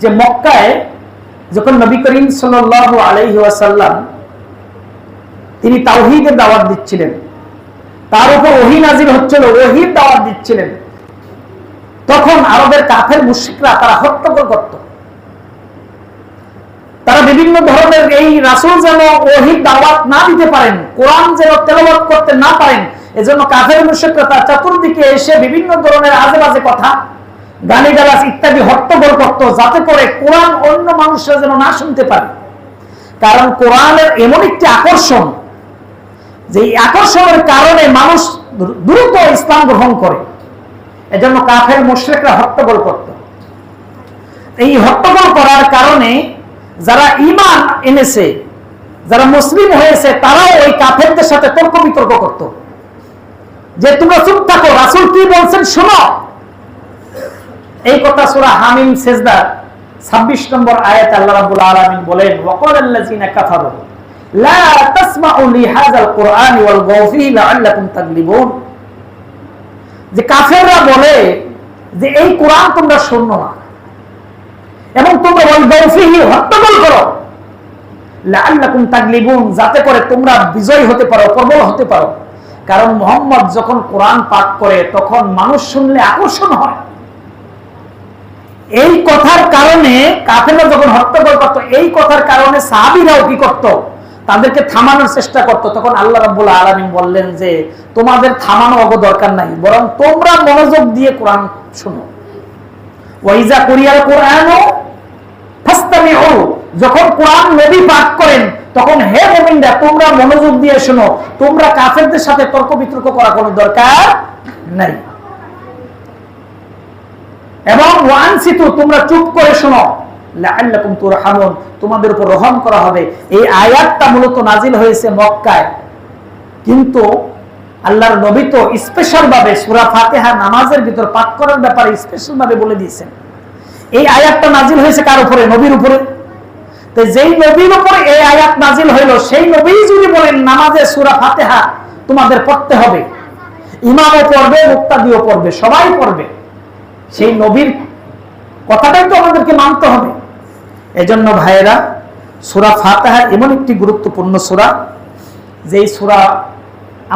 যে মক্কায় যখন নবী করিম সাল আলহি তিনি তাওহিদের দাওয়াত দিচ্ছিলেন, তার উপর ওহি নাজির হচ্ছিল, ওহির দাওয়াত দিচ্ছিলেন, তখন আরবের কাফের মুশিকরা তারা হট্টগোল করত। তারা বিভিন্ন ধরনের এই রাসুল যেন ওহির দাওয়াত না দিতে পারেন, কোরআন যেন তেলাওয়াত করতে না পারেন, এজন্য কাফের মুশিকরা তার চতুর্দিকে এসে বিভিন্ন ধরনের আজে বাজে কথা গালি গালাজ ইত্যাদি হট্টগোল করত যাতে করে কোরআন অন্য মানুষরা যেন না শুনতে পারে। কারণ কোরআনের এমন একটি আকর্ষণ যে আকর্ষণের কারণে মানুষ দ্রুত ইসলাম গ্রহণ করে। এজন্য কাফের মুশ্রেকরা হট্টগোল করত। এই হট্টগোল করার কারণে যারা ইমান এনেছে, যারা মুসলিম হয়েছে, তারাও ওই কাফেরদের সাথে তর্ক বিতর্ক করত। যে তোমরা চুপ থাকো, রাসুল কি বলছেন এই কথা সুরা হামিম সেজদার ছাব্বিশ নম্বর আয়াত আল্লাহ রাব্বুল আলামিন বলেন লা তাসমাউ লিহাযাল ফীহি লাআল্লাকুম তাগলিবুন। যে কাফেররা বলে যে এই তোমরা না, এবং তোমরা ওয়ালগাউ ফীহি হট্টগোল করো। লাআল্লাকুম তাগলিবুন, যাতে করে তোমরা বিজয় হতে পারো, প্রবল হতে পারো। কারণ মোহাম্মদ যখন কোরআন পাঠ করে, তখন মানুষ শুনলে আকর্ষণ হয়। এই কথার কারণে কাফেররা যখন হট্টগোল করত এই কথার কারণে সাহাবিরাও কি করত? তাদেরকে থামানোর চেষ্টা করত। তখন আল্লাহ রাব্বুল আলামিন বললেন যে, তোমাদের থামানো অগ দরকার নাই, বরং তোমরা মনোযোগ দিয়ে কোরআন শুনো। ওয়াইজা কুরিয়াল কোরআনও ফাস্তামিউ। যখন কোরআন নবী পাঠ করেন, তখন হে মুমিনরা, তোমরা মনোযোগ দিয়ে শোনো। তোমরা কাফেরদের সাথে তর্ক বিতর্ক করা কোনো দরকার নাই। এবং তোমরা চুপ করে শোনো। তোমাদের উপর রহম করা হবে। এই আয়াতটা মূলত নাজিল হয়েছে মক্কায়। কিন্তু আল্লাহর নবী তো স্পেশাল ভাবে নামাজের ভিতর করার ব্যাপারে স্পেশাল ভাবে বলে দিয়েছেন। এই আয়াতটা নাজিল হয়েছে কার উপরে? নবীর উপরে। তো যেই নবীর উপরে এই আয়াত নাজিল হইল, সেই নবী যদি বলেন, নামাজে সূরা ফাতিহা তোমাদের পড়তে হবে। ইমামও পড়বে, মুক্তাদিও পড়বে, সবাই পড়বে। সেই নবীর কথাটাই তো আমাদেরকে মানতে হবে। এজন্য ভাইয়েরা, সুরা ফাতাহা এমন একটি গুরুত্বপূর্ণ সুরা, যেই সুরা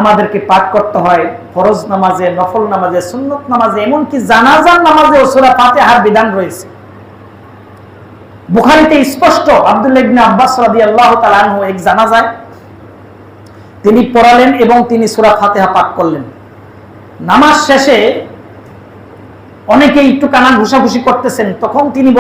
আমাদেরকে পাঠ করতে হয় ফরজ নামাজে, নফল নামাজে, সুন্নত নামাজে, এমনকি জানাজার নামাজেও সুরা ফাতেহার বিধান রয়েছে। বুখারিতে স্পষ্ট আব্দুল্লাহ আব্বাস রাদিয়াল্লাহু তাআলা আনহু এক জানাজায় তিনি পড়ালেন এবং তিনি সুরা ফাতেহা পাঠ করলেন। নামাজ শেষে অনেকে একটু কানা ঘুষাঘুষি করতেছেন তখন তিনি